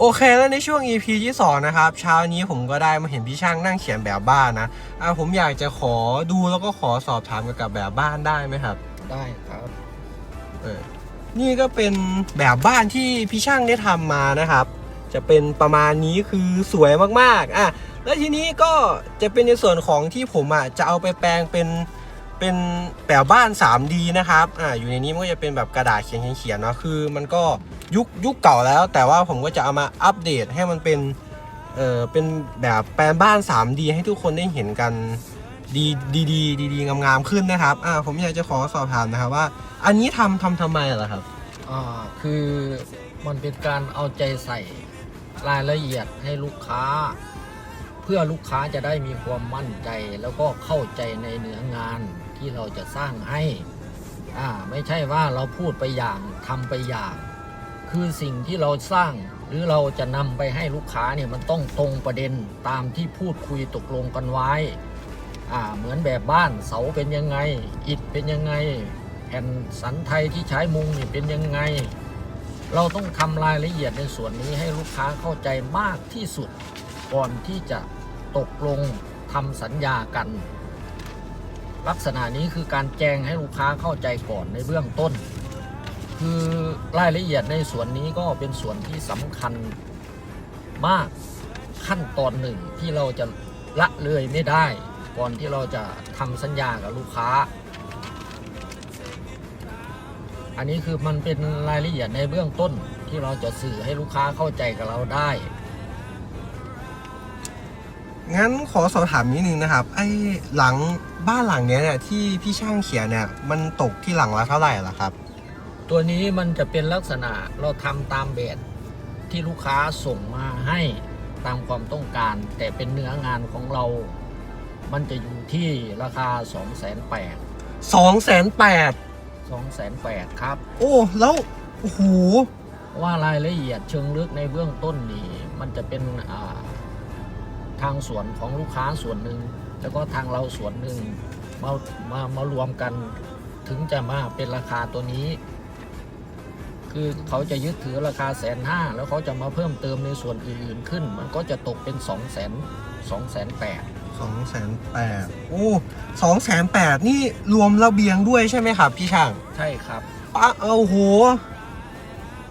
โอเคแล้วในช่วง EP ที่สองนะครับเช้านี้ผมก็ได้มาเห็นพี่ช่างนั่งเขียนแบบบ้านนะอะผมอยากจะขอดูแล้วก็ขอสอบถามเกี่ยวกับแบบบ้านได้ไหมครับ ได้ครับเออนี่ก็เป็นแบบบ้านที่พี่ช่างได้ทำมานะครับ จะเป็นประมาณนี้คือสวยมากๆอะแล้วทีนี้ก็จะเป็นในส่วนของที่ผมอะจะเอาไปแปลงเป็น เป็นแบบบ้าน 3D นะครับ อ่า อยู่ในนี้มันก็จะเป็นแบบกระดาษเขียนเขียนๆเนาะ คือมันก็ยุคยุคเก่าแล้ว แต่ว่าผมก็จะเอามาอัปเดตให้มันเป็น เอ่อ เป็นแบบแปลบ้าน 3D ให้ทุกคนได้เห็นกันดีดีดีดีดีงามๆขึ้นนะครับ อ่า ผมอยากจะขอสอบถามนะครับว่า อันนี้ทำทำทำไมเหรอครับ อ่าคือมันเป็นการเอาใจใส่รายละเอียดให้ลูกค้า เพื่อลูกค้าจะได้มีความมั่นใจแล้วก็เข้าใจในเนื้องาน ที่เราจะสร้างให้อ่าไม่ใช่ว่าเราพูดไปอย่างทำไปอย่าง คือสิ่งที่เราสร้างหรือเราจะนำไปให้ลูกค้าเนี่ยมันต้องตรงประเด็นตามที่พูดคุยตกลงกันไว้อ่าเหมือนแบบบ้านเสาเป็นยังไง อิฐเป็นยังไง แผ่นสันไทยที่ใช้มุงนี่เป็นยังไง เราต้องทำรายละเอียดในส่วนนี้ให้ลูกค้าเข้าใจมากที่สุด ก่อนที่จะตกลงทำสัญญากัน ลักษณะนี้คือการแจ้งให้ลูกค้าเข้าใจก่อนในเบื้องต้น คือรายละเอียดในส่วนนี้ก็เป็นส่วนที่สำคัญมากขั้นตอนหนึ่งที่เราจะละเลยไม่ได้ ก่อนที่เราจะทำสัญญากับลูกค้า อันนี้คือมันเป็นรายละเอียดในเบื้องต้นที่เราจะสื่อให้ลูกค้าเข้าใจกับเราได้ งั้นขอสอบถามนิดนึงนะครับ ไอ้หลังบ้านหลังเนี้ยเนี่ยที่พี่ช่างเขียนเนี่ยมันตกที่หลังละเท่าไหร่ล่ะครับ ตัวนี้มันจะเป็นลักษณะเราทำตามแบบที่ลูกค้าส่งมาให้ตามความต้องการ แต่เป็นเนื้องานของเรา มันจะอยู่ที่ราคา 2 8 0 0 0สองแสนแปด2 8 0 0ครับ โอ้แล้วโอ้โหเพราะว่ารายละเอียดเชิงลึกในเบื้องต้นนี่มันจะเป็นอ่า ทางส่วนของลูกค้าส่วนหนึ่งแล้วก็ทางเราส่วนหนึ่งมามามารวมกันถึงจะมาเป็นราคาตัวนี้ คือเขาจะยึดถือราคาแสนห้าแล้วเขาจะมาเพิ่มเติมในส่วนอื่นๆขึ้น มันก็จะตกเป็น2องแสนสองแสนแปดสองแสนแปดโอ้สองแสนแปดนี่รวมระเบียงด้วยใช่ไหมครับพี่ช่าง ใช่ครับปะเอาโห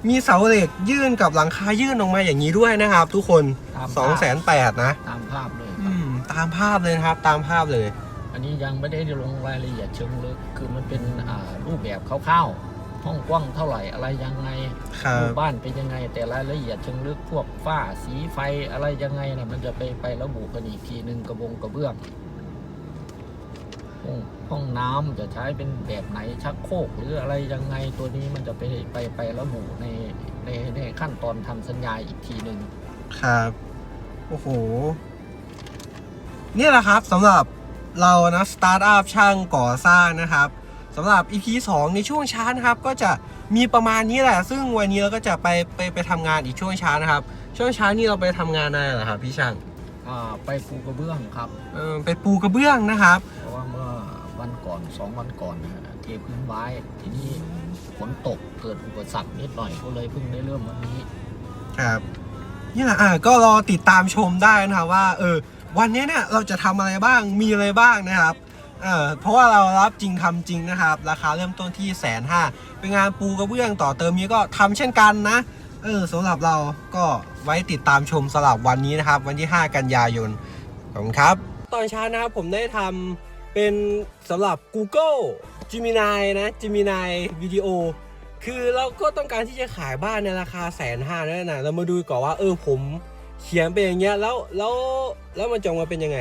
มีเสาเหล็กยื่นกับหลังคายื่นออกมาอย่างนี้ด้วยนะครับ ทุกคนตามสองแสนแปดนะตามภาพเลยคอืรับมตามภาพเลยนะครับ ตามภาพเลย อันนี้ยังไม่ได้ลงรายละเอียดเชิงลึก คือมันเป็นอ่ารูปแบบคร่าวๆ ห้องกว้างเท่าไหร่อะไรยังไงครับรูปบ้านเป็นยังไง แต่รายละเอียดเชิงลึกพวกฝ้าสีไฟอะไรยังไงนะมันจะไปไประบุกันอีกทีหนึ่งกระบงกระเบื้อง ห้องห้องน้ำจะใช้เป็นแบบไหนชักโครกหรืออะไรยังไงตัวนี้มันจะไปไปไประบุในในในขั้นตอนทำสัญญาอีกทีหนึ่งครับโอ้โหนี่แหละครับสำหรับเรานะสตาร์ทอัพช่างก่อสร้างนะครับสำหรับ EP 2 ในช่วงเช้านะครับ ก็จะมีประมาณนี้แหละ ซึ่งวันนี้เราก็จะไปไปไปทำงานอีกช่วงเช้านะครับ ช่วงเช้านี้เราไปทำงานอะไรเหรอครับพี่ช่าง อ่าไปปูกระเบื้องครับเออไปปูกระเบื้องนะครับ เพราะว่าเมื่อวันก่อนสองวันก่อนนะเทพื้นไว้ทีนี้ฝนตกเกิดอุปสรรคนิดหน่อยก็เลยเพิ่งได้เริ่มวันนี้ ครับนี่แหละอะก็รอติดตามชมได้นะครับว่าเออวันนี้เนี่ยเราจะทำอะไรบ้างมีอะไรบ้างนะครับเออเพราะว่าเรารับจริงทำจริงนะครับ ราคาเริ่มต้นที่แสนห้าเป็นงานปูกระเบื้องต่อเติมนี้ก็ทำเช่นกันนะ เออสำหรับเราก็ไว้ติดตามชมสำหรับวันนี้นะครับ วันที่ 5 กันยายนขอบคุณครับ ตอนเช้านะครับผมได้ทำเป็นสำหรับ Google Gemini นะ Gemini วิดีโอคือเราก็ต้องการที่จะขายบ้านในราคาแสนห้านั่นนะเรามาดูก่อนว่าเออผมเขียนไปอย่างเงี้ยแล้วแล้วแล้วมันจะออกมาเป็นยังไง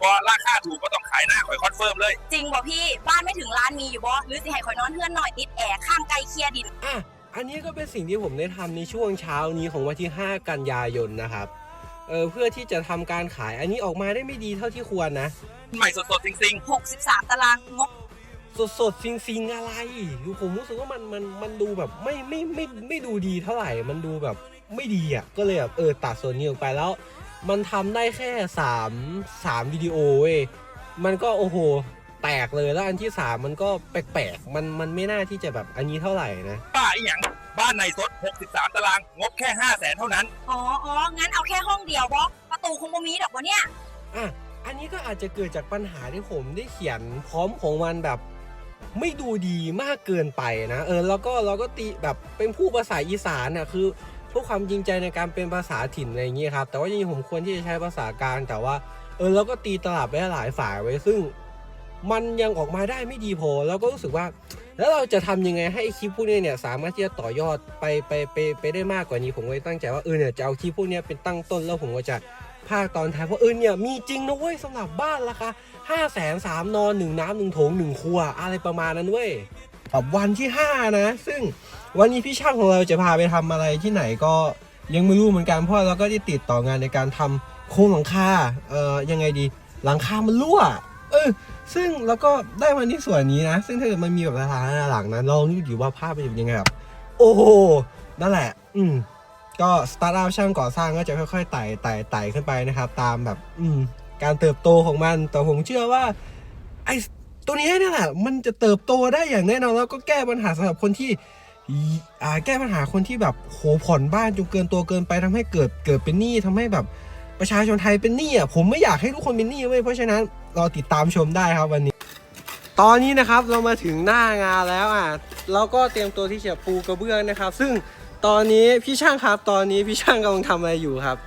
พอราคาถูกก็ต้องขายหน้าข่อยคอนเฟิร์มเลย จริงบ่พี่ บ้านไม่ถึงล้านมีอยู่บ่หรือสิให้ข่อยนอนเพื่อนหน่อยติดแอร์ข้างไกลเคลียร์ดิน อะ อันนี้ก็เป็นสิ่งที่ผมได้ทำในช่วงเช้านี้ของวันที่ 5 กันยายนนะครับ เออเพื่อที่จะทำการขายอันนี้ออกมาได้ไม่ดีเท่าที่ควรนะ ใหม่สดๆจริง63 ตารางงบสดสดซิงซิงๆอะไรคือผมรู้สึกว่ามันมันมันดูแบบไม่ไม่ไม่ไม่ไม่ดูดีเท่าไหร่ มันดูแบบไม่ดีอะ ก็เลยแบบเออตัดส่วนนี้ออกไปแล้ว มันทำได้แค่สามสามวิดีโอเว้ย มันก็โอ้โห แตกเลยแล้วอันที่สามมันก็แปลกๆ มันมันไม่น่าที่จะแบบอันนี้เท่าไหร่นะๆป้าอีหยังบ้านในสด63 ตาราง งบแค่ห้าแสนเท่านั้น อ๋ออ๋องั้นเอาแค่ห้องเดียวบอประตูคงบ่มีดอกวะเนี่ย อะ อันนี้ก็อาจจะเกิดจากปัญหาที่ผมได้เขียนพร้อมของมันแบบ ไม่ดูดีมากเกินไปนะ เออ แล้วก็เราก็ตีแบบเป็นผู้ภาษาอีสานน่ะคือเพื่อความจริงใจในการเป็นภาษาถิ่นอะไรอย่างเงี้ยครับ แต่ว่าจริงๆผมควรที่จะใช้ภาษากลางแต่ว่า เออเราก็ตีตลับไว้หลายฝ่ายไว้ซึ่ง มันยังออกมาได้ไม่ดีพอแล้วก็รู้สึกว่า แล้วเราจะทำยังไงให้คลิปพวกนี้เนี่ยสามารถที่จะต่อยอดไปไปไปไปได้มากกว่านี้ผมเลยตั้งใจว่าเออเนี่ยจะเอาคลิปพวกนี้เป็นตั้งต้นแล้วผมก็จะภาคตอนท้ายเพราะเออเนี่ยมีจริงนะเว้ยสำหรับบ้านราคาห้าแสนสามนอนหนึ่งน้ำหนึ่งโถงหนึ่งครัวอะไรประมาณนั้นเว้ยแบบวันที่ห้านะ ซึ่งวันนี้พี่ช่างของเราจะพาไปทำอะไรที่ไหนก็ยังไม่รู้เหมือนกันเพราะเราก็ได้ติดต่องานในการทำโครงหลังคาเอ่อยังไงดีหลังคามันรั่ว เออ ซึ่งแล้วก็ได้มาที่ส่วนนี้นะ ซึ่งถ้าเกิดมันมีแบบราคาหลังนะลองดูดิว่าภาพเป็นยังไงแบบโอ้โหนั่นแหละ อืมก็สตาร์ทอัพช่างก่อสร้างก็จะค่อยๆไต่ไต่ไต่ขึ้นไปนะครับ ตามแบบ อืม การเติบโตของมัน แต่ผมเชื่อว่า ไอตัวนี้เนี่ยแหละ มันจะเติบโตได้อย่างแน่นอนแล้วก็แก้ปัญหาสำหรับคนที่อ่าแก้ปัญหาคนที่แบบโหผ่อนบ้านจนเกินตัวเกินไปทำให้เกิดเกิดเป็นหนี้ทำให้แบบประชาชนไทยเป็นหนี้อะผมไม่อยากให้ทุกคนเป็นหนี้เว้ยเพราะฉะนั้น รอติดตามชมได้ครับวันนี้ ตอนนี้นะครับเรามาถึงหน้างานแล้วอะเราก็เตรียมตัวที่จะปูกระเบื้องนะครับ ซึ่งตอนนี้พี่ช่างครับ ตอนนี้พี่ช่างกำลังทำอะไรอยู่ครับ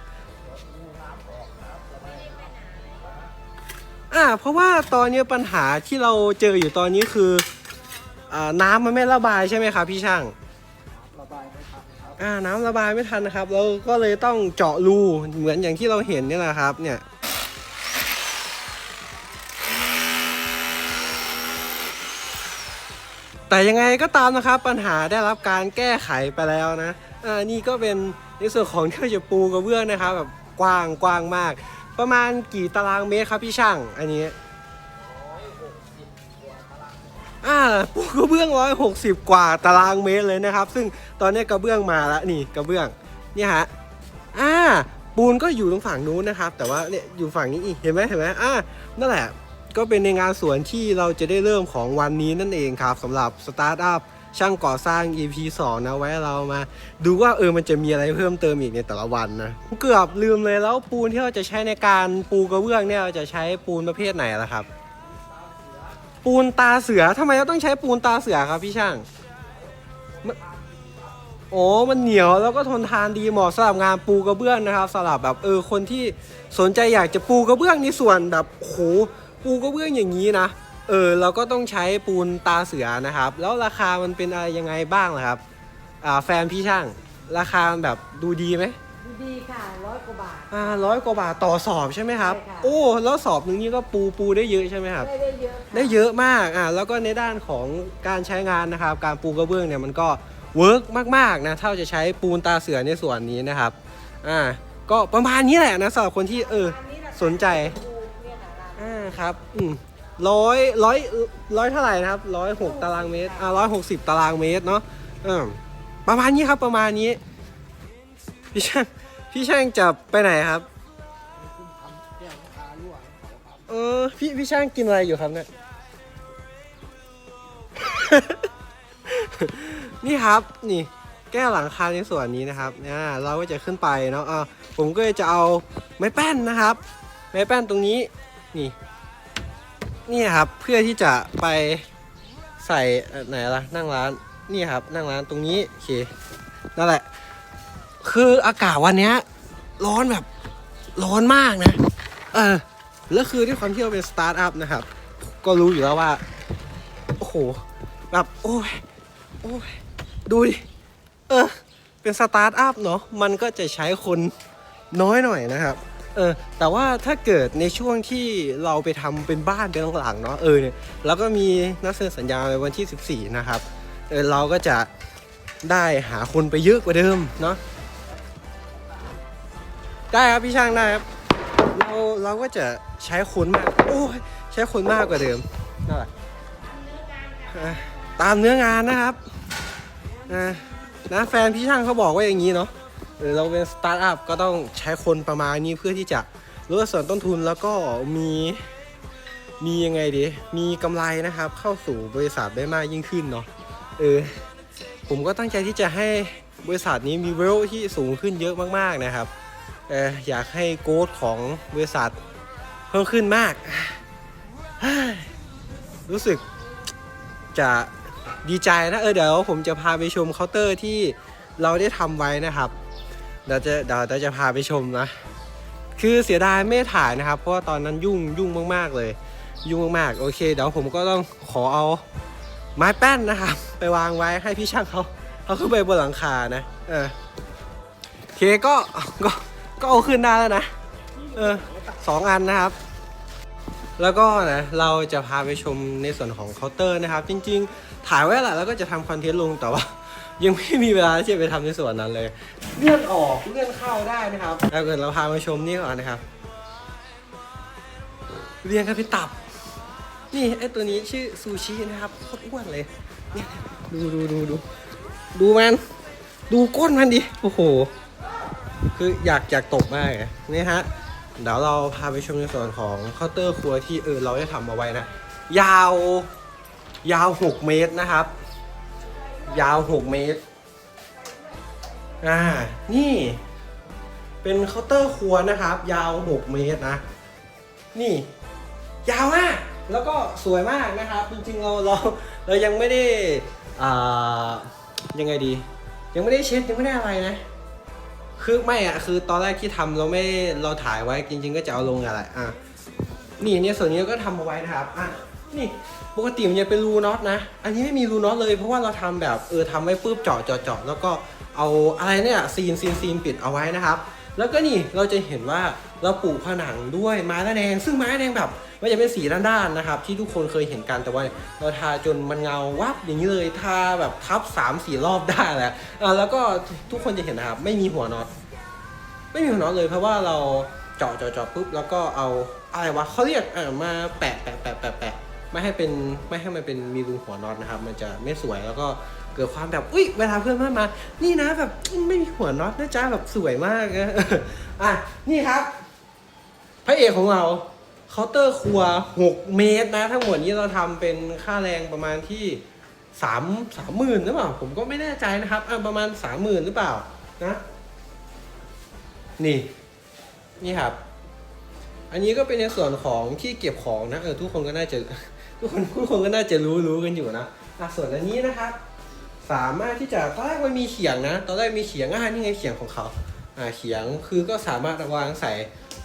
อ่าเพราะว่าตอนนี้ปัญหาที่เราเจออยู่ตอนนี้คืออ่าน้ำมันไม่ระบายใช่ไหมครับ พี่ช่างระบายไม่ทันครับอ่าน้ำระบายไม่ทันนะครับ เราก็เลยต้องเจาะรูเหมือนอย่างที่เราเห็นนี่แหละครับ เนี่ย แต่ยังไงก็ตามนะครับปัญหาได้รับการแก้ไขไปแล้วนะอ่านี่ก็เป็นในส่วนของที่เราจะปูกระเบื้องนะครับแบบกว้างกว้างมาก ประมาณกี่ตารางเมตรครับพี่ช่างอันนี้อ่าปูกระเบื้องร้อยหกสิบกว่าตารางเมตรเลยนะครับ ซึ่งตอนนี้กระเบื้องมาแล้วนี่กระเบื้องเนี่ยฮะอ่าปูนก็อยู่ตรงฝั่งนู้นนะครับ แต่ว่าเนี่ยอยู่ฝั่งนี้อีกเห็นไหมเห็นไหมอ่านั่นแหละ ก็เป็นในงานสวนที่เราจะได้เริ่มของวันนี้นั่นเองครับสำหรับสตาร์ทอัพช่างก่อสร้าง EP 2 นะไว้เรามา ดูว่าเออมันจะมีอะไรเพิ่มเติมอีกในแต่ละวันนะเกือบลืมเลยแล้วปูนที่เราจะใช้ในการปูกระเบื้องเนี่ยเราจะใช้ปูนประเภทไหนล่ะครับ ปูนตาเสือทำไมเราต้องใช้ปูนตาเสือครับพี่ช่างโอ้มันเหนียวแล้วก็ทนทานดีเหมาะสำหรับงานปูกระเบื้องนะครับสำหรับแบบเออคนที่สนใจอยากจะปูกระเบื้องในส่วนแบบโห ปูกระเบื้องอย่างนี้นะ เออเราก็ต้องใช้ปูนตาเสือนะครับ แล้วราคามันเป็นอะไรยังไงบ้างล่ะครับ อ่าแฟนพี่ช่าง ราคามันแบบดูดีไหมดีค่ะร้อยกว่าบาท อ่าร้อยกว่าบาทต่อสอบใช่ไหมครับ ใช่ค่ะ โอ้แล้วสอบหนึ่งนี่ก็ปูปูได้เยอะใช่ไหมครับ ได้ได้เยอะค่ะได้เยอะมาก อะ แล้วก็ในด้านของการใช้งานนะครับ การปูกระเบื้องเนี่ยมันก็เวิร์กมากๆนะถ้าจะใช้ปูนตาเสือในส่วนนี้นะครับ อ่า ก็ประมาณนี้แหละนะสำหรับคนที่เออ อันนี้ราคาสนใจถูกเนี่ย ค่ะร้านอ่าครับอืมร้อยร้อยร้อยเท่าไหร่นะครับร้อยหกตารางเมตรอ่าร้อยหกสิบตารางเมตรเนาะอ่าประมาณนี้ครับประมาณนี้ พี่ช่างพี่ช่างจะไปไหนครับเขาครับ เออพี่พี่ช่างกินอะไรอยู่ครับเนี่ย นี่ครับนี่ แก้วหลังคาในส่วนนี้นะครับเนี่ยเราก็จะขึ้นไปเนาะอ่าผมก็จะเอาไม้แป้นนะครับ ไม้แป้นตรงนี้นี่ นี่ครับเพื่อที่จะไปใส่ไหนล่ะนั่งร้านนี่ครับ นั่งร้านตรงนี้โอเคนั่นแหละ คืออากาศวันเนี้ย ร้อนแบบร้อนมากนะ เออแล้วคือด้วยความที่เราเป็นสตาร์ทอัพนะครับ ก็รู้อยู่แล้วว่า โอ้โห แบบ โอ้ยโอ้ยดูดิ เออ เป็นสตาร์ทอัพเนาะมันก็จะใช้คนน้อยหน่อยนะครับ เออแต่ว่าถ้าเกิดในช่วงที่เราไปทำเป็นบ้านเป็นหลังๆเนาะเออเนี่ยเราก็มีนัดเซ็นสัญญาในวันที่ 14 นะครับเออเราก็จะได้หาคนไปเยอะกว่าเดิมเนาะได้ครับพี่ช่างได้ครับเราเราก็จะใช้คนมากโอ้ยใช้คนมากกว่าเดิมนั่นแหละตามเนื้องานนะครับนะแฟนพี่ช่างเขาบอกว่าอย่างนี้เนาะ เออเราเป็นสตาร์ทอัพก็ต้องใช้คนประมาณนี้เพื่อที่จะลดส่วนต้นทุนแล้วก็มีมียังไงดีมีกำไรนะครับ เข้าสู่บริษัทได้มากยิ่งขึ้นเนาะเออผมก็ตั้งใจที่จะให้บริษัทนี้มีเวลที่สูงขึ้นเยอะมากๆนะครับเอออยากให้โกดของบริษัทเพิ่มขึ้นมาก รู้สึกจะดีใจนะเออเดี๋ยวผมจะพาไปชมเคาน์เตอร์ที่เราได้ทำไว้นะครับ เดี๋ยวจะเดี๋ยวเดี๋ยวจะพาไปชมนะ คือเสียดายไม่ถ่ายนะครับ เพราะว่าตอนนั้นยุ่งยุ่งมากๆเลย ยุ่งมากๆโอเค เดี๋ยวผมก็ต้องขอเอาไม้แป้นนะครับ ไปวางไว้ให้พี่ช่างเขาเขาขึ้นไปบนหลังคานะเออโอเคก็ก็ก็เอาขึ้นได้แล้วนะเออสองอันนะครับ แล้วก็นะเราจะพาไปชมในส่วนของเคาน์เตอร์นะครับ จริง ๆ ถ่ายไว้แหละแล้วก็จะทำคอนเทนต์ลงแต่ว่า ยังไม่มีเวลาที่จะไปทำในส่วนนั้นเลยเลื่อนออกเลื่อนเข้าได้นะครับแล้วเกิดเราพามาชมนี่ก่อนนะครับ เรียงกันเป็นตับ นี่ไอตัวนี้ชื่อซูชินะครับโคตรอ้วนเลยเนี่ยดูดูดูดูดูมันดูก้นมันดิโอ้โห คืออยากอยากตบมากเลยนี่ฮะเดี๋ยวเราพาไปชมในส่วนของเคาน์เตอร์ครัวที่เออเราได้ทำเอาไว้นะ ยาว ยาว 6 เมตรนะครับ ยาว 6 เมตร อ่า นี่ เป็นเคาน์เตอร์ครัวนะครับ ยาว 6 เมตรนะ นี่ ยาวมาก แล้วก็สวยมากนะครับ จริงๆ เราเราเรายังไม่ได้ อ่า ยังไงดี ยังไม่ได้เช็ดยังไม่ได้อะไรนะ คือไม่อะคือตอนแรกที่ทำเราไม่เราถ่ายไว้จริง ๆ ก็จะเอาลงอะไรอะ นี่เนี่ยส่วนนี้ก็ทำเอาไว้นะครับ อะ นี่ปกติมันจะเป็นรูน็อตนะ อันนี้ไม่มีรูน็อตเลยเพราะว่าเราทำแบบเออทำไว้ปุ๊บเจาะเจาะเจาะแล้วก็เอาอะไรเนี่ยซีนซีนซีนปิดเอาไว้นะครับ แล้วก็นี่เราจะเห็นว่าเราปลูกผนังด้วยไม้ระแนง ซึ่งไม้ระแนงแบบมันจะเป็นสีด้านๆนะครับ ที่ทุกคนเคยเห็นกันแต่ว่าเราทาจนมันเงาวับอย่างนี้เลยทาแบบทับสามสี่รอบได้แหละแล้วก็ทุกคนจะเห็นนะครับไม่มีหัวน็อตไม่มีหัวน็อตเลยเพราะว่าเราเจาะเจาะเจาะปุ๊บแล้วก็เอาอะไรวะเขาเรียกมาแปะแปะแปะแปะแปะ ไม่ให้เป็นไม่ให้มันเป็นมีรูหัวน็อตนะครับ มันจะไม่สวยแล้วก็เกิดความแบบอุ้ยเวลาเพื่อนมามา นี่นะแบบไม่มีหัวน็อตนะจ๊ะแบบสวยมากนะอะนี่ครับพระเอกของเราเคาน์เตอร์ครัว 6 เมตรนะ ทั้งหมดนี้เราทำเป็นค่าแรงประมาณที่สามสามหมื่นหรือเปล่า ผมก็ไม่แน่ใจนะครับอะประมาณสามหมื่นหรือเปล่านะนี่ นี่ครับ อันนี้ก็เป็นในส่วนของที่เก็บของนะเออทุกคนก็น่าจะ ทุกคนทุกคนก็น่าจะรู้รู้กันอยู่นะอะส่วนอันนี้นะครับ สามารถที่จะตอนแรกมันมีเขียงนะ ตอนแรกมีเขียงอ่านี่ไงเขียงของเขาอ่าเขียงคือก็สามารถวางใส่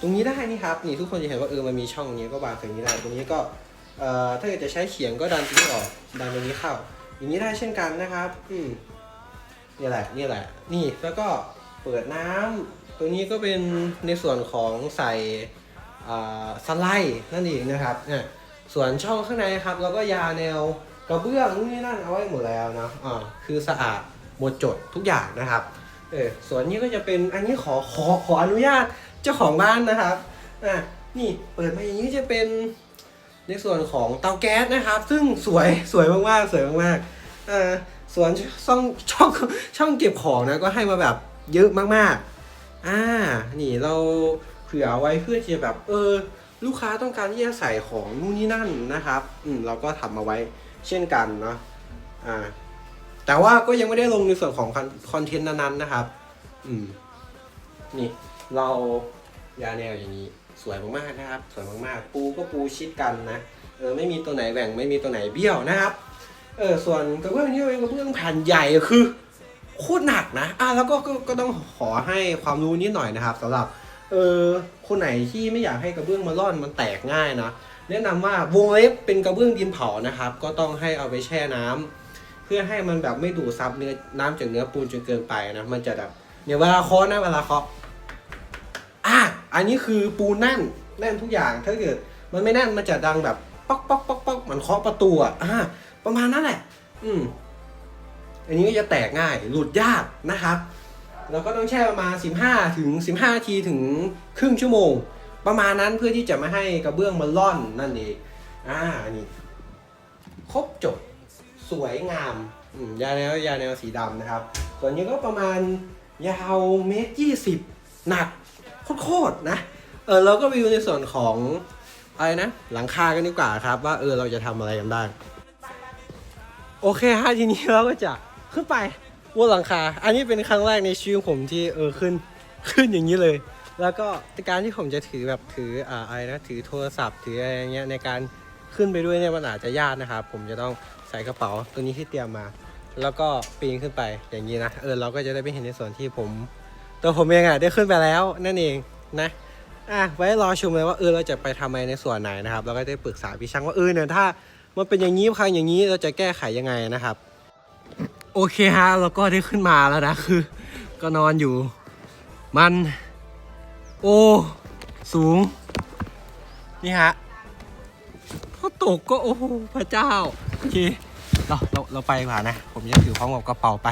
ตรงนี้ได้นี่ครับนี่ทุกคนจะเห็นว่าเออมันมีช่องนี้ก็วางตรงนี้ได้ตรงนี้ก็เอ่อถ้าเกิดจะใช้เขียงก็ดันตรงนี้ออกดันตรงนี้เข้า อย่างนี้ได้เช่นกันนะครับ อืมนี่แหละนี่แหละ นี่แล้วก็เปิดน้ำตัวนี้ก็เป็นในส่วนของใส่อ่าสไลด์นั่นเองนะครับเนี่ย ส่วนช่องข้างในครับเราก็ยาแนวกระเบื้องนู่นนี่นั่นเอาไว้หมดแล้วนะอ่าคือสะอาดหมดจดทุกอย่างนะครับเออส่วนนี้ก็จะเป็นอันนี้ขอขอขออนุญาตเจ้าของบ้านนะครับอะนี่เปิดมาอย่างนี้จะเป็นในส่วนของเตาแก๊สนะครับ ซึ่งสวยสวยมากๆสวยมากๆอ่าส่วนช่องช่องช่องเก็บของนะก็ให้มาแบบเยอะมากๆอ่านี่เราเผื่อเอาไว้เพื่อที่จะแบบเออ ลูกค้าต้องการที่จะใส่ของนู่นนี่นั่นนะครับ อืมเราก็ทำมาไว้เช่นกันเนาะอ่า แต่ว่าก็ยังไม่ได้ลงในส่วนของคอนเทนต์นั้นๆนะครับ อืม นี่เรายาแนวอย่างนี้ สวยมากๆนะครับ สวยมากๆ ปูก็ปูชิดกันนะเออไม่มีตัวไหนแหว่งไม่มีตัวไหนเบี้ยวนะครับ เออส่วนกระเบื้องนี่เป็นกระเบื้องแผ่นใหญ่คือโคตรหนักนะอะแล้วก็ก็ก็ต้องขอให้ความรู้นิดหน่อยนะครับสำหรับ เออคนไหนที่ไม่อยากให้กระเบื้องมาร่อนมันแตกง่ายนะแนะนำว่าวงเล็บเป็นกระเบื้องดินเผานะครับ ก็ต้องให้เอาไปแช่น้ำเพื่อให้มันแบบไม่ดูดซับเนื้อน้ำจากเนื้อปูนจนเกินไปนะมันจะแบบเนี่ยเวลาเคาะนะเวลาเคาะอะอันนี้คือปูนแน่นแน่นทุกอย่างถ้าเกิดมันไม่แน่นมันจะดังแบบป๊อกป๊อกป๊อกป๊อกเหมือนเคาะประตูอะประมาณนั้นแหละ อืมอันนี้ก็จะแตกง่ายหลุดยากนะครับ แล้วก็ต้องแช่ประมาณ 15ถึง15นาทีถึงครึ่งชั่วโมง ประมาณนั้นเพื่อที่จะไม่ให้กระเบื้องมันร่อนนั่นเองอ่านี่ครบจบสวยงามยาแนวยาแนวสีดำนะครับ ส่วนนี้ก็ประมาณยาวเมตรยี่สิบหนักโคตรๆนะเออเราก็ไปดูในส่วนของอะไรนะ หลังคากันดีกว่าครับ ว่าเออเราจะทำอะไรกันบ้างโอเคฮะทีนี้เราก็จะขึ้นไป บนหลังคา อันนี้เป็นครั้งแรกในชีวิตผมที่เออขึ้นขึ้นอย่างนี้เลย แล้วก็การที่ผมจะถือแบบถืออ่าอะไรนะถือโทรศัพท์ถืออะไรอย่างเงี้ยในการขึ้นไปด้วยเนี่ยมันอาจจะยากนะครับผมจะต้องใส่กระเป๋าตัวนี้ที่เตรียมมา แล้วก็ปีนขึ้นไปอย่างนี้นะเออเราก็จะได้ไปเห็นในส่วนที่ผม ตัวผมเองอะได้ขึ้นไปแล้วนั่นเองนะอะไว้รอชมเลยว่าเออเราจะไปทำอะไรในส่วนไหนนะครับเราก็ได้ปรึกษาพี่ช่างว่าเออเนี่ยถ้ามันเป็นอย่างนี้ครั้งอย่างนี้เราจะแก้ไขยังไงนะครับ โอเคฮะเราก็ได้ขึ้นมาแล้วนะคือ ก็นอนอยู่ มัน โอ้สูง นี่ฮะถ้าตกก็โอ้โหพระเจ้าโอเคเราเราเราไปดีกว่านนะ ผมจะถือพร้อมกับกระเป๋าไป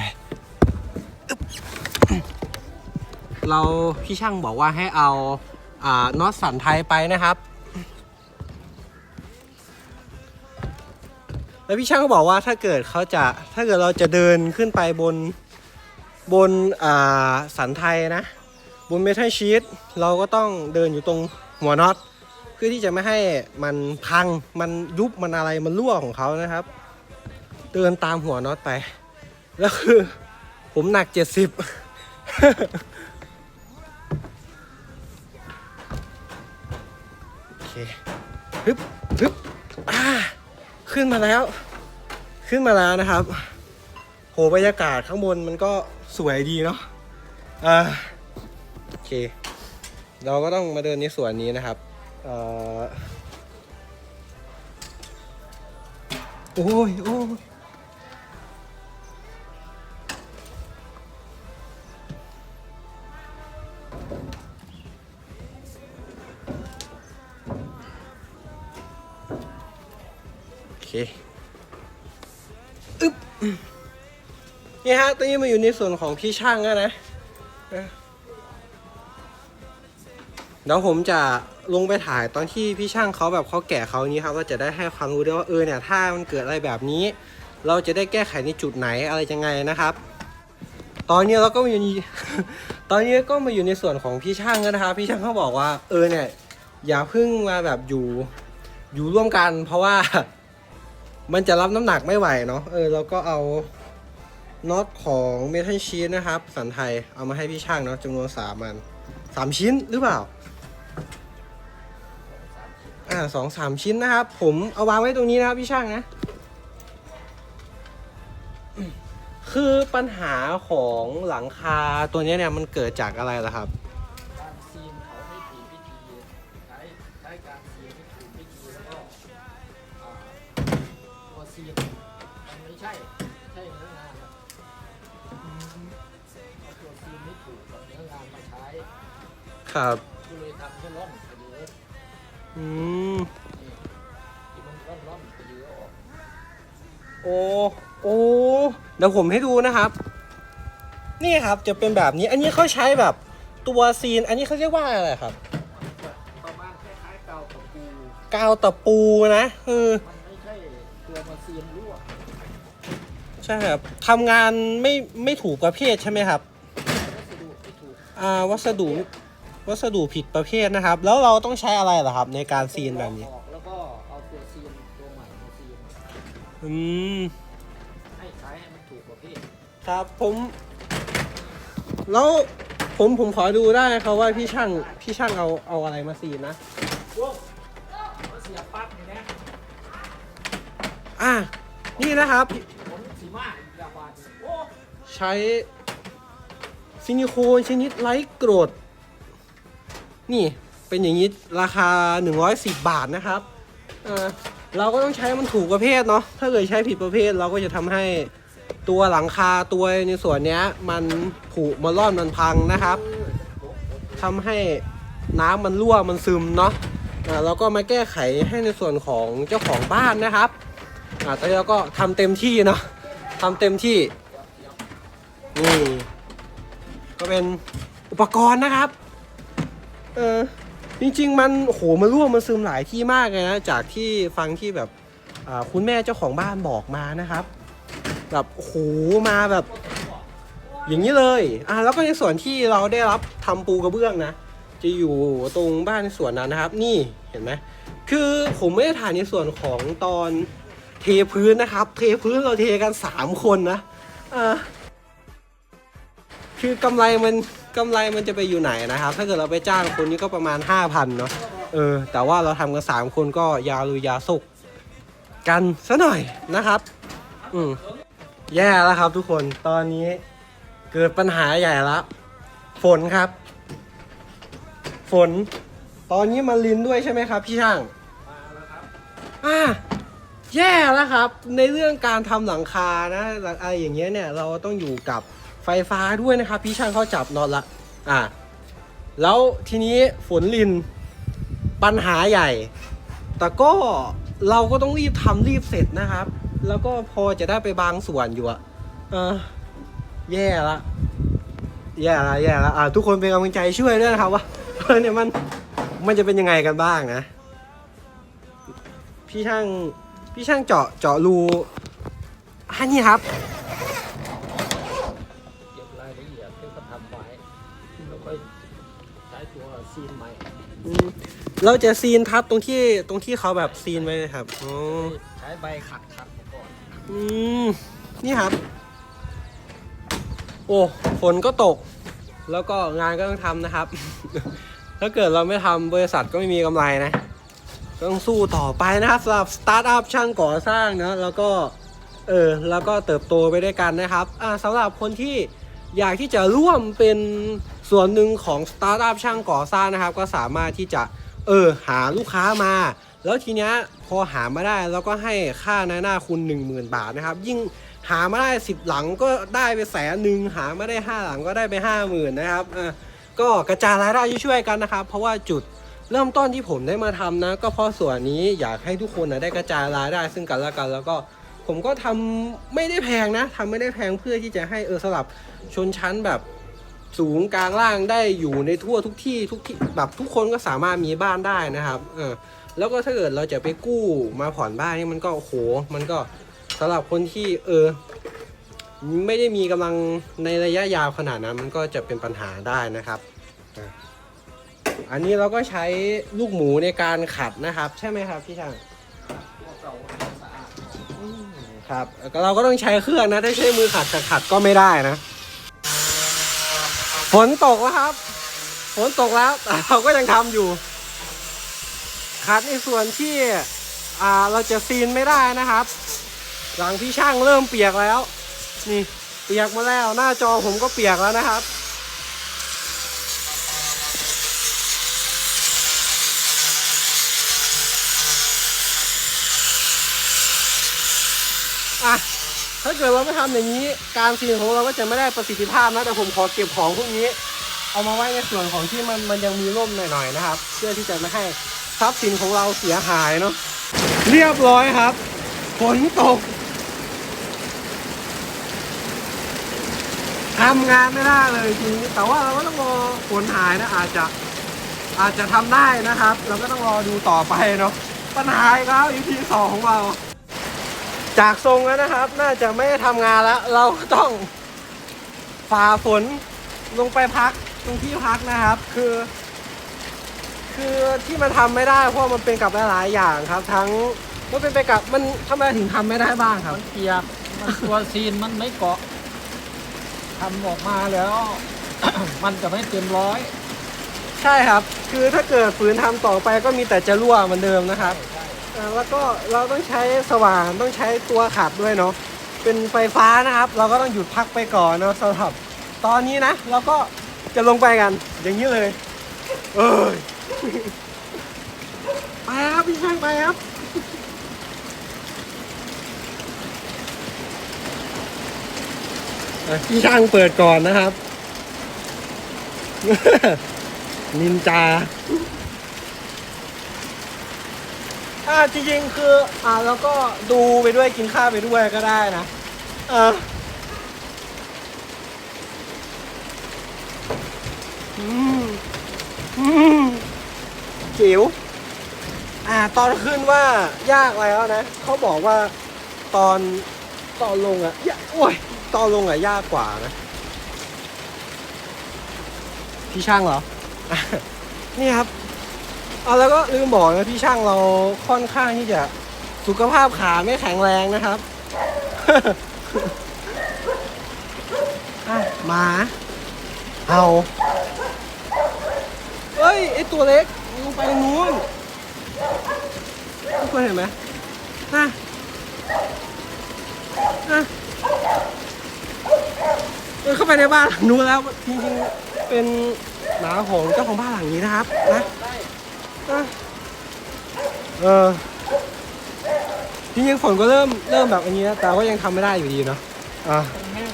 เราพี่ช่างบอกว่าให้เอาอ่าน็อตสันไทยไปนะครับ แล้วพี่ช่างก็บอกว่าถ้าเกิดเขาจะถ้าเกิดเราจะเดินขึ้นไปบนบนอ่าสันไทยนะ บนเมทัลชีตเราก็ต้องเดินอยู่ตรงหัวน็อต เพื่อที่จะไม่ให้มันพังมันยุบมันอะไรมันรั่วของเขานะครับ เดินตามหัวน็อตไป แล้วคือผมหนัก70โอเคฮึบฮึบอ่า ขึ้นมาแล้ว ขึ้นมาแล้วนะครับ โหบรรยากาศข้างบนมันก็สวยดีเนาะอ่าโอเค เราก็ต้องมาเดินในสวนนี้นะครับเอ่อโอ้ยโอ้ย อเคอึ๊บนี่ฮะตอนนี้มาอยู่ในส่วนของพี่ช่างแล้วนะเดี๋ยวผมจะลงไปถ่ายตอนที่พี่ช่างเขาแบบเขาแกะเขานี้ครับเราจะได้ให้ความรู้ด้วยว่าเออเนี่ยถ้ามันเกิดอะไรแบบนี้ เราจะได้แก้ไขในจุดไหนอะไรยังไงนะครับ ตอนนี้เราก็มาอยู่ในตอนนี้ก็มาอยู่ในส่วนของพี่ช่างแล้วนะครับ พี่ช่างเขาบอกว่า เออเนี่ยอย่าเพิ่งมาแบบอยู่อยู่ร่วมกัน เพราะว่า มันจะรับน้ำหนักไม่ไหวเนาะเออเราก็เอาน็อตของเมทัลชี t นะครับ สันไทยเอามาให้พี่ช่างเนาะจำนวนสามอันสามชิ้นหรือเปล่า อ่าสองสามชิ้นนะครับ ผมเอาวางไว้ตรงนี้นะครับพี่ช่างนะ คือปัญหาของหลังคาตัวนี้เนี่ยมันเกิดจากอะไรล่ะครับ มันไม่ใช่ ใช่เนื้องานอะเอาตัวซีนไม่ถูกกับเนื้องานมาใช้ครับ ก็เลยทำให้ร่อนไปเยอะอืม นี่ที่มันร่อนร่อนไปเยอะออกโอ้ โอ้ เดี๋ยวผมให้ดูนะครับ นี่ครับจะเป็นแบบนี้ อันนี้เขาใช้แบบตัวซีน อันนี้เขาเรียกว่าอะไรครับ ประมาณคล้ายๆกาวตะปูกาวตะปูนะเออมัน ใช่ครับทำงานไม่ไม่ถูกประเภทใช่ไหมครับ วัสดุไม่ถูกอ่าวัสดุวัสดุผิดประเภทนะครับ แล้วเราต้องใช้อะไรล่ะครับ ในการซีนแบบนี้ ออกแล้วก็เอาตัวซีนตัวใหม่มาซีนอืม ให้ใช้ให้มันถูกประเภทครับผมแล้วผมผมขอดูได้ครับว่าพี่ช่างพี่ช่างเอาเอาอะไรมาซีนนะพวกเสียบปลั๊กนี่นะอะนี่นะครับผ มาอีกแบบว่าโอ้ใช้ซิลิโคนชนิดไร้กรด นี่เป็นอย่างนี้ราคา 110 บาทนะครับเเราก็ต้องใช้มันถูกประเภทเนาะ ถ้าเกิดใช้ผิดประเภทเราก็จะทำให้ตัวหลังคาตัวในส่วนนี้มันผุมันร่อนมันพังนะครับทำให้น้ำมันรั่วมันซึมเนาะเราก็มาแก้ไขให้ในส่วนของเจ้าของบ้านนะครับตอนนี้เราก็ทำเต็มที่เนาะ ทำเต็มที่ นี่ ก็เป็นอุปกรณ์นะครับ เออจริง ๆ มันโอ้โหมันร่วมมันซึมหลายที่มากเลยนะ จากที่ฟังที่แบบอ่าคุณแม่เจ้าของบ้านบอกมานะครับ แบบโอ้โหมาแบบ อย่างนี้เลยอ่าแล้วก็ในส่วนที่เราได้รับทำปูกระเบื้องนะ จะอยู่ตรงบ้านในส่วนนั้นนะครับ นี่เห็นไหมคือผมไม่ได้ถ่ายในส่วนของตอน เทพื้นนะครับ เทพื้นเราเทกันสามคนนะคือกำไรมันกำไรมันจะไปอยู่ไหนนะครับ ถ้าเกิดเราไปจ้างคนนี้ก็ประมาณ5,000เนาะเออ แต่ว่าเราทำกันสามคนก็ยาลุยยาสุกกันซะหน่อยนะครับ อืมแย่แล้วครับทุกคนตอนนี้เกิดปัญหาใหญ่แล้วฝนครับ ฝน ตอนนี้มันลินด้วยใช่ไหมครับ พี่ช่างมาแล้วครับอ่า แย่แล้วครับ ในเรื่องการทำหลังคานะอะไรอย่างเงี้ยเนี่ยเราต้องอยู่กับไฟฟ้าด้วยนะครับ พี่ช่างเขาจับนอตละอ่าแล้วทีนี้ฝนลินปัญหาใหญ่ แต่ก็เราก็ต้องรีบทำรีบเสร็จนะครับ แล้วก็พอจะได้ไปบางส่วนอยู่อะเออแย่ละแย่ละแย่ละอ่าทุกคนเป็นกำลังใจช่วยด้วยนะครับว่าเนี่ยมันมันจะเป็นยังไงกันบ้างนะ พี่ช่าง พี่ช่างเจาะเจาะรูอันนี้ครับ เก็บรายละเอียดที่เขาทำไว้แล้วก็ใช้ตัวซีนใหม่อืมเราจะซีนทับตรงที่ตรงที่เขาแบบซีนไว้เลยครับอ๋อใช้ใบขัดขัดก่อนอืมนี่ครับ โอ้ฝนก็ตก แล้วก็งานก็ต้องทำนะครับ ถ้าเกิดเราไม่ทำบริษัทก็ไม่มีกำไรนะก็ ต้องสู้ต่อไปนะครับสำหรับสตาร์ทอัพช่างก่อสร้างนะแล้วก็เออแล้วก็เติบโตไปด้วยกันนะครับอ่าสำหรับคนที่อยากที่จะร่วมเป็นส่วนหนึ่งของสตาร์ทอัพช่างก่อสร้างนะครับ ก็สามารถที่จะเออหาลูกค้ามา แล้วทีเนี้ยพอหามาได้แล้วก็ให้ค่าหน้าหน้าคุณ 10,000 บาทนะครับ ยิ่งหามาได้ 10 หลังก็ได้ไปแสนหนึ่งหามาได้ 5 หลังก็ได้ไป 50,000 นะครับอะก็กระจายรายได้ช่วยกันนะครับ เพราะว่าจุด เริ่มต้นที่ผมได้มาทำนะ ก็เพราะส่วนนี้อยากให้ทุกคนนะได้กระจายรายได้ซึ่งกันและกัน แล้วก็ผมก็ทำไม่ได้แพงนะทำไม่ได้แพงเพื่อที่จะให้เออสลับชนชั้นแบบสูงกลางล่างได้อยู่ในทั่วทุกที่ทุกที่แบบทุกคนก็สามารถมีบ้านได้นะครับเออแล้วก็ถ้าเกิดเราจะไปกู้มาผ่อนบ้านนี่มันก็โอ้โหมันก็สำหรับคนที่เออไม่ได้มีกำลังในระยะยาวขนาดนั้นมันก็จะเป็นปัญหาได้นะครับ อันนี้เราก็ใช้ลูกหมูในการขัดนะครับ ใช่ไหมครับพี่ช่างครับก็เราก็ต้องใช้เครื่องนะถ้าใช้มือขัดกับขัดก็ไม่ได้นะฝนตกแล้วครับฝนตกแล้วแต่เราก็ยังทำอยู่ขัดในส่วนที่อ่าเราจะซีนไม่ได้นะครับ หลังพี่ช่างเริ่มเปียกแล้ว นี่เปียกมาแล้ว หน้าจอผมก็เปียกแล้วนะครับ อะถ้าเกิดเราไม่ทำอย่างนี้ การซีนของเราก็จะไม่ได้ประสิทธิภาพนะแต่ผมขอเก็บของพวกนี้ เอามาไว้ในส่วนของที่มันมันยังมีร่มหน่อยๆนะครับ เพื่อที่จะไม่ให้ทรัพย์สินของเราเสียหายเนาะเรียบร้อยครับฝนตกทำงานไม่ได้เลยจริงแต่ว่าเราก็ต้องรอฝนหายนะอาจจะอาจจะทำได้นะครับ เราก็ต้องรอดูต่อไปเนาะปัญหาอีกแล้ว EP สองของเรา จากทรงแล้วนะครับ น่าจะไม่ได้ทำงานแล้ว เราก็ต้องฝ่าฝนลงไปพักตรงที่พักนะครับ คือ คือที่มันทำไม่ได้ เพราะมันเป็นกับหลายๆอย่างครับ ทั้งมันเป็นไปกับมันทำไมถึงทำไม่ได้บ้างครับมันเปียกมันตัวซีนมันไม่เกาะทำออกมาแล้ว มันจะไม่เต็มร้อย ใช่ครับ คือถ้าเกิดฝืนทำต่อไปก็มีแต่จะรั่วเหมือนเดิมนะครับอ่า แล้วก็เราต้องใช้สว่านต้องใช้ตัวขัดด้วยเนาะเป็นไฟฟ้านะครับ เราก็ต้องหยุดพักไปก่อนเนาะสำหรับตอนนี้นะเราก็จะลงไปกัน อย่างนี้เลย เอ้ยไปครับพี่ช่างไปครับพี่ช่างเปิดก่อนนะครับ นินจา อ่าจริงๆคืออ่าแล้วก็ดูไปด้วยกินข้าวไปด้วยก็ได้นะเอออืมอืมจิ๋วอ่าตอนขึ้นว่ายากแล้วนะเขาบอกว่าตอนตอนลงอะยโอ้ยตอนลงอะยากกว่านะพี่ช่างเหรออนี่ครับ เอาแล้วก็ลืมบอกนะพี่ช่างเราค่อนข้างที่จะสุขภาพขาไม่แข็งแรงนะครับหมาเอาเอ้ยไอตัวเล็กลงไปตรงนู้นทุกคนเห็นไหมฮะฮะเออเข้าไปในบ้านหลังนู้นแล้วจริงๆเป็นหมาของเจ้าของบ้านหลังนี้นะครับนะ เออจริงๆฝนก็เริ่มเริ่มแบบอันนี้แล้วแต่ว่ายังทำไม่ได้อยู่ดีเนาะอะต้องแห้ง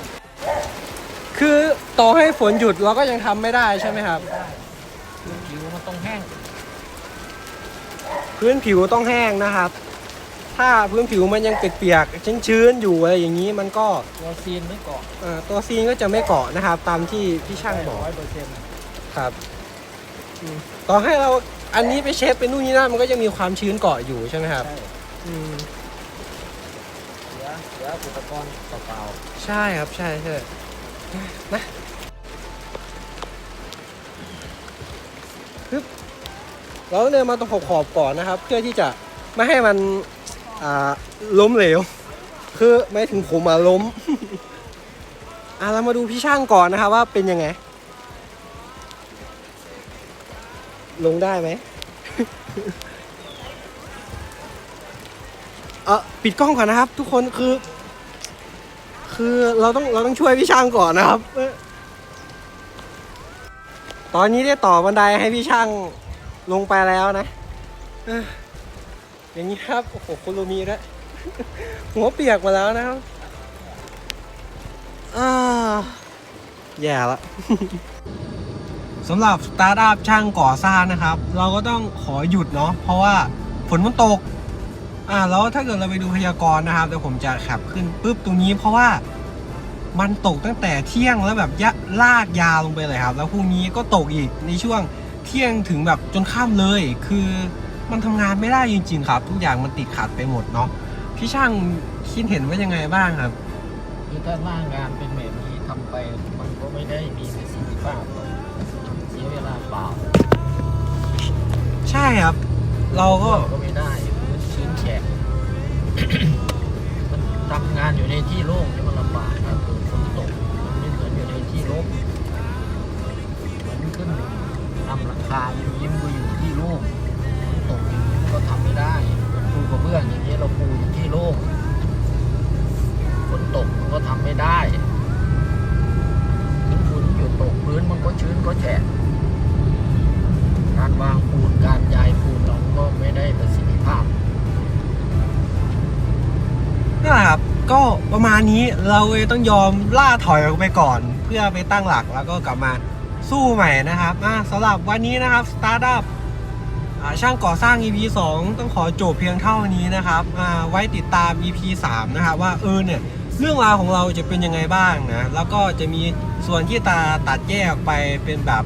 คือต่อให้ฝนหยุดเราก็ยังทำไม่ได้ใช่ไหมครับพื้นผิวมันต้องแห้ง พื้นผิวต้องแห้งนะครับ ถ้าพื้นผิวมันยังเปียกๆชื้นๆอยู่อะไรอย่างนี้มันก็ตัวซีนไม่เกาะเอ่อตัวซีนก็จะไม่เกาะนะครับ ตามที่พี่ช่างบอกร้อยเปอร์เซ็นต์ครับอืมต่อให้เรา อันนี้ไปเช็ดเป็นนู่นนี่นั่นมันก็จะมีความชื้นเกาะอยู่ใช่ไหมครับ ใช่อืมเสียเสียอุปกรณ์เปล่าใช่ครับใช่ใช่นะปึ๊บเราต้องเดินมาตรงขอบๆก่อนนะครับ เพื่อที่จะไม่ให้มันอ่าล้มเหลว คือไม่ถึงผมมาล้ม อะเรามาดูพี่ช่างก่อนนะครับว่าเป็นยังไง ลงได้ไหม เออปิดกล้องก่อนนะครับ ทุกคนคือ คือเราต้องเราต้องช่วยพี่ช่างก่อนนะครับ ตอนนี้ได้ต่อบันไดให้พี่ช่างลงไปแล้วนะอย่างนี้ครับ โอ้โหคุณลูมีด้วหัวเปียกมาแล้วนะครับอ่าแย่ละ สำหรับสตาร์ทอัพช่างก่อสร้างนะครับ เราก็ต้องขอหยุดเนาะเพราะว่าฝนมันตกอ่าแล้วถ้าเกิดเราไปดูพยากรณ์นะครับเดี๋ยวผมจะขับขึ้นปุ๊บตรงนี้ เพราะว่ามันตกตั้งแต่เที่ยงแล้วแบบยะลากยาวลงไปเลยครับ แล้วพรุ่งนี้ก็ตกอีกในช่วงเที่ยงถึงแบบจนค่ำเลย คือมันทำงานไม่ได้จริง ๆ ครับ ทุกอย่างมันติดขัดไปหมดเนาะพี่ช่างคิดเห็นว่ายังไงบ้างครับคือถ้าหน้างานเป็นแบบนี้ทำไปมันก็ไม่ได้มีประสิทธิภาพ เวลาเปล่าใช่ครับ เราก็ ก็ไม่ได้พื้นชื้นแฉะ มันทำงานอยู่ในที่โล่งนี่มันลำบากนะเกิดฝนตกมันไม่เหมือนอยู่ในที่ร่มมันขึ้นทำหลังคาอยู่ยิ้มก็อยู่ที่โล่งฝนตกอย่างนี้มันก็ทำไม่ได้ปูกระเบื้องอย่างนี้เราปูอยู่ที่โล่งฝนตกมันก็ทำไม่ได้ ถึงฝนหยุดตกพื้นมันก็ชื้นก็แฉะการ วางปูนการย้ายปูนเราก็ไม่ได้ประสิทธิภาพนั่นแหละครับก็ประมาณนี้เราเลยต้องยอมล่าถอยออกไปก่อน เพื่อไปตั้งหลักแล้วก็กลับมาสู้ใหม่นะครับอะสำหรับวันนี้นะครับสตาร์ทอัพช่างก่อสร้าง EP 2 ต้องขอจบเพียงเท่านี้นะครับไว้ติดตาม EP 3 นะครับว่าเออเนี่ยเรื่องราวของเราจะเป็นยังไงบ้างนะแล้วก็จะมีส่วนที่ตาตัดแยกไปเป็นแบบ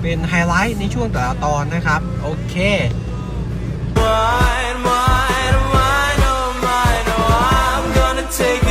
เป็นไฮไลท์ในช่วงแต่ละตอนนะครับ โอเค Take